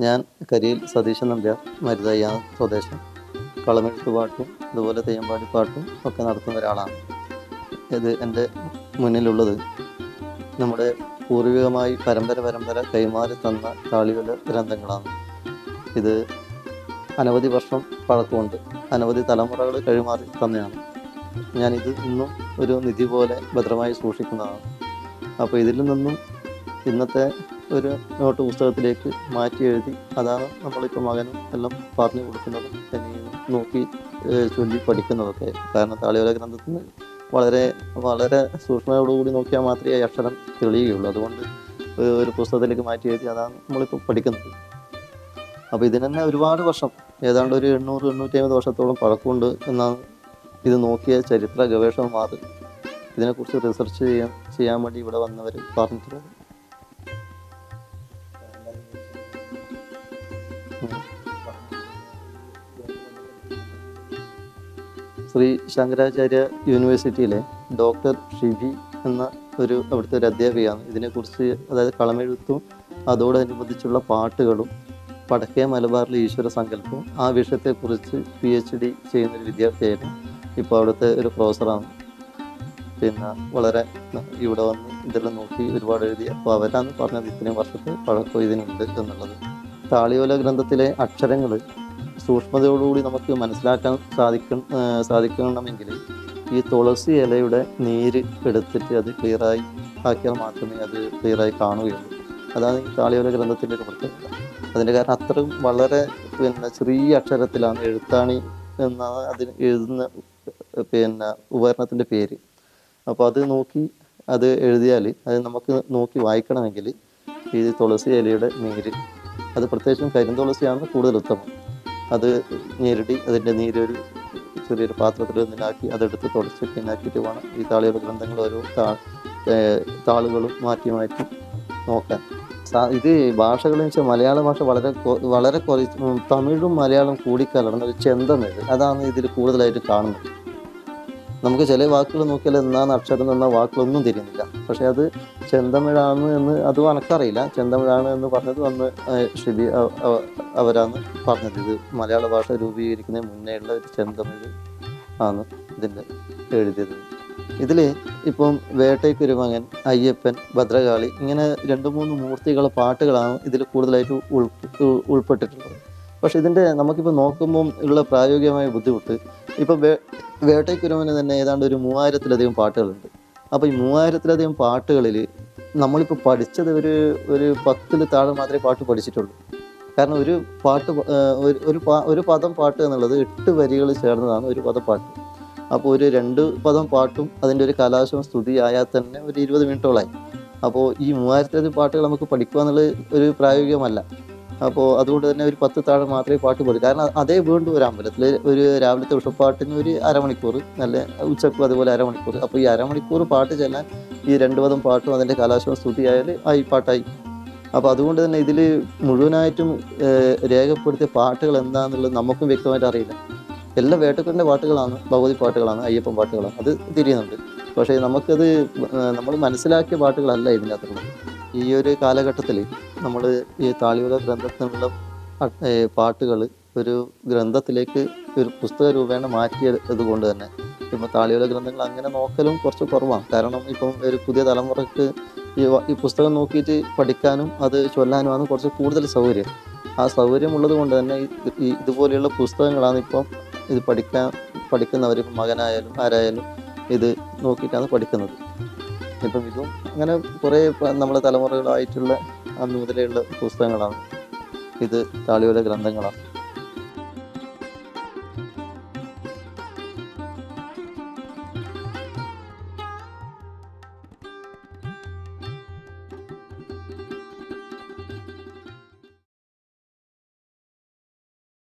ഞാൻ കരിയിൽ സതീശൻ നമ്പ്യാർ മരുതയ്യ സ്വദേശം. കളമെഴുത്ത് പാട്ടും അതുപോലെ തെയ്യമ്പാടി പാട്ടും ഒക്കെ നടത്തുന്ന ഒരാളാണ്. ഇത് എന്റെ മുന്നിലുള്ളത്. നമ്മുടെ പൂർവികമായി പരമ്പര പരമ്പര കൈമാറി തന്ന താളികളുടെ ഗ്രന്ഥങ്ങളാണ്. ഇത് അനവധി വർഷം പഴക്കമുണ്ട്. അനവധി തലമുറകൾ കൈമാറി തന്നെയാണ്. ഞാനിത് ഇന്നും ഒരു നിധി പോലെ ഭദ്രമായി സൂക്ഷിക്കുന്നതാണ്. അപ്പോൾ ഇതിൽ നിന്നും ഇന്നത്തെ ഒരു നോട്ട് പുസ്തകത്തിലേക്ക് മാറ്റി എഴുതി അതാണ് നമ്മളിപ്പോൾ മകനും എല്ലാം പറഞ്ഞു കൊടുക്കുന്നതും ഇനിയും നോക്കി ചൊല്ലി പഠിക്കുന്നതൊക്കെ. കാരണം താളിയോല ഗ്രന്ഥത്തിന് വളരെ വളരെ സൂക്ഷ്മതയോടുകൂടി നോക്കിയാൽ മാത്രമേ ഈ അക്ഷരം തെളിയുകയുള്ളൂ. അതുകൊണ്ട് ഒരു പുസ്തകത്തിലേക്ക് മാറ്റി എഴുതി അതാണ് നമ്മളിപ്പോൾ പഠിക്കുന്നത്. അപ്പോൾ ഇതിന് തന്നെ ഒരുപാട് വർഷം ഏതാണ്ട് ഒരു എണ്ണൂറ് എണ്ണൂറ്റി അമ്പത് വർഷത്തോളം പഴക്കമുണ്ട് എന്നാണ് ഇത് നോക്കിയ ചരിത്ര ഗവേഷകന്മാർ. ഇതിനെക്കുറിച്ച് റിസർച്ച് ചെയ്യാൻ ചെയ്യാൻ വേണ്ടി ഇവിടെ വന്നവർ പറഞ്ഞിട്ടുള്ളത്. ശ്രീ ശങ്കരാചാര്യ യൂണിവേഴ്സിറ്റിയിലെ ഡോക്ടർ ഷിബി എന്ന ഒരു അവിടുത്തെ ഒരു അധ്യാപികയാണ്. ഇതിനെക്കുറിച്ച് അതായത് കളമെഴുത്തും അതോടനുബന്ധിച്ചുള്ള പാട്ടുകളും വടക്കേ മലബാറിലെ ഈശ്വര സങ്കല്പവും ആ വിഷയത്തെക്കുറിച്ച് പി എച്ച് ഡി ചെയ്യുന്ന ഒരു വിദ്യാർത്ഥിയായിരുന്നു. ഇപ്പോൾ അവിടുത്തെ ഒരു പ്രൊഫസറാണ്. പിന്നെ വളരെ ഇവിടെ വന്ന് ഇതെല്ലാം നോക്കി ഒരുപാട് എഴുതി അപ്പോൾ അവരാണ് പറഞ്ഞത് ഇത്രയും വർഷത്തെ പഴക്കം ഇതിനുണ്ട് എന്നുള്ളത്. താളിയോല ഗ്രന്ഥത്തിലെ അക്ഷരങ്ങൾ സൂക്ഷ്മതയോടുകൂടി നമുക്ക് മനസ്സിലാക്കാൻ സാധിക്കണം സാധിക്കണമെങ്കിൽ ഈ തുളസി ഇലയുടെ നീര് എടുത്തിട്ട് അത് ക്ലിയറായി ആക്കിയാൽ മാത്രമേ അത് ക്ലിയറായി കാണുകയുള്ളൂ. അതാണ് ഈ താളിയോല ഗ്രന്ഥത്തിന്റെ ഒരു പ്രത്യേകത. അതിന്റെ കാരണം അത്രയും വളരെ പിന്നെ ചെറിയ അക്ഷരത്തിലാണ് എഴുത്താണി എന്നാണ് അതിന് എഴുതുന്ന പിന്നെ ഉപകരണത്തിന്റെ പേര്. അപ്പോൾ അത് നോക്കി അത് എഴുതിയാൽ അത് നമുക്ക് നോക്കി വായിക്കണമെങ്കിൽ ഈ തുളസി ഇലയുടെ നീര് അത് പ്രത്യേകിച്ചും കരിന്തുളസിയാണ് കൂടുതൽ ഉത്തമം. അത് ഞെരടി അതിന്റെ നീരൊരു ചെറിയൊരു പാത്രത്തിൽ നിന്നാക്കി അതെടുത്ത് തുടച്ച് പിന്നാക്കിയിട്ട് വേണം ഈ താളിയുടെ ഗ്രന്ഥങ്ങൾ ഓരോ താ താളുകളും മാറ്റി മാറ്റി നോക്കാൻ ഇത് ഭാഷകൾ വെച്ചാൽ മലയാള ഭാഷ വളരെ വളരെ കുറച്ച് തമിഴും മലയാളം കൂടിക്കലർന്ന ഒരു ചെന്തമിഴ് അതാണ് ഇതിൽ കൂടുതലായിട്ട് കാണുന്നത്. നമുക്ക് ചില വാക്കുകൾ നോക്കിയാൽ എന്നാ അക്ഷരം എന്ന വാക്കുകളൊന്നും തിരിയുന്നില്ല. പക്ഷെ അത് ചെന്തമിഴാണ് എന്ന് അത് എനക്കറിയില്ല ചെന്തമിഴാണ് എന്ന് പറഞ്ഞത് അന്ന് ശ്രുതി അവരാണ് പറഞ്ഞത്. ഇത് മലയാള ഭാഷ രൂപീകരിക്കുന്നതിന് മുന്നേ ഉള്ള ഒരു ചെന്തമിഴ് ആണ് ഇതിന്റെ എഴുതിയത്. ഇതിൽ ഇപ്പം വേട്ടയ്ക്കുരുമകൻ അയ്യപ്പൻ ഭദ്രകാളി ഇങ്ങനെ രണ്ട് മൂന്ന് മൂർത്തികളുടെ പാട്ടുകളാണ് ഇതിൽ കൂടുതലായിട്ട് ഉൾ- ഉൾപ്പെട്ടിട്ടുള്ളത്. പക്ഷെ ഇതിന്റെ നമുക്കിപ്പോൾ നോക്കുമ്പം ഉള്ള പ്രായോഗികമായ ബുദ്ധിമുട്ട് ഇപ്പം വേ വേട്ടയ്ക്കുരുമന് തന്നെ ഏതാണ്ട് ഒരു മൂവായിരത്തിലധികം പാട്ടുകളുണ്ട്. അപ്പോൾ ഈ മൂവായിരത്തിലധികം പാട്ടുകളിൽ നമ്മളിപ്പോൾ പഠിച്ചത് ഒരു ഒരു പത്തിൽ താഴെ മാത്രമേ പാട്ട് പഠിച്ചിട്ടുള്ളൂ. കാരണം ഒരു പാട്ട് ഒരു ഒരു പദം പാട്ട് എന്നുള്ളത് എട്ട് വരികൾ ചേർന്നതാണ് ഒരു പദം പാട്ട്. അപ്പോൾ ഒരു രണ്ട് പദം പാട്ടും അതിന്റെ ഒരു കലാശം സ്തുതി ആയാൽ തന്നെ ഒരു ഇരുപത് മിനിറ്റോളായി. അപ്പോൾ ഈ മൂവായിരത്തിലധികം പാട്ടുകൾ നമുക്ക് പഠിക്കുക എന്നുള്ളത് ഒരു പ്രായോഗികമല്ല. അപ്പോൾ അതുകൊണ്ട് തന്നെ ഒരു പത്ത് താഴെ മാത്രമേ പാട്ട് പാടൂ കാരണം അതേ വീണ്ടും ഒരു അമ്പലത്തിൽ ഒരു രാവിലത്തെ ഉഷപ്പാട്ടിന് ഒരു അരമണിക്കൂർ നല്ല ഉച്ചക്കും അതുപോലെ അരമണിക്കൂർ അപ്പോൾ ഈ അരമണിക്കൂർ പാട്ട് ചെല്ലാൻ ഈ രണ്ട് പദം പാട്ടും അതിന്റെ കലാശവും സ്തുതിയായാൽ ആ ഈ പാട്ടായി. അപ്പോൾ അതുകൊണ്ട് തന്നെ ഇതിൽ മുഴുവനായിട്ടും രേഖപ്പെടുത്തിയ പാട്ടുകൾ എന്താണെന്നുള്ളത് നമുക്കും വ്യക്തമായിട്ട് അറിയില്ല. എല്ലാ വേട്ടക്കുറിന്റെ പാട്ടുകളാണ് ഭഗവതി പാട്ടുകളാണ് അയ്യപ്പൻ പാട്ടുകളാണ്. അത് തിരിയുന്നുണ്ട്. പക്ഷേ നമുക്കത് നമ്മൾ മനസ്സിലാക്കിയ പാട്ടുകളല്ല ഇതിനകത്തുള്ളത്. ഈ ഒരു കാലഘട്ടത്തിൽ നമ്മൾ ഈ താളിയോല ഗ്രന്ഥത്തിനുള്ള പാട്ടുകൾ ഒരു ഗ്രന്ഥത്തിലേക്ക് ഒരു പുസ്തക രൂപേണ മാറ്റിയത് കൊണ്ട് തന്നെ. ഇപ്പം താളിയോല ഗ്രന്ഥങ്ങൾ അങ്ങനെ നോക്കലും കുറച്ച് കുറവാണ്. കാരണം ഇപ്പം ഒരു പുതിയ തലമുറയ്ക്ക് ഈ ഈ പുസ്തകം നോക്കിയിട്ട് പഠിക്കാനും അത് ചൊല്ലാനുമാണ് കുറച്ച് കൂടുതൽ സൗകര്യം. ആ സൗകര്യമുള്ളത് കൊണ്ട് തന്നെ ഈ- ഇതുപോലെയുള്ള പുസ്തകങ്ങളാണ് ഇപ്പം ഇത് പഠിക്കാൻ പഠിക്കുന്നവർ ഇപ്പം മകനായാലും ആരായാലും ഇത് നോക്കിയിട്ടാണ് പഠിക്കുന്നത്. ഇപ്പം ഇതും അങ്ങനെ കുറേ നമ്മുടെ തലമുറകളായിട്ടുള്ള അന്ന് മുതലേ ഉള്ള പുസ്തകങ്ങളാണ്. ഇത് താളിയോല ഗ്രന്ഥങ്ങളാണ്.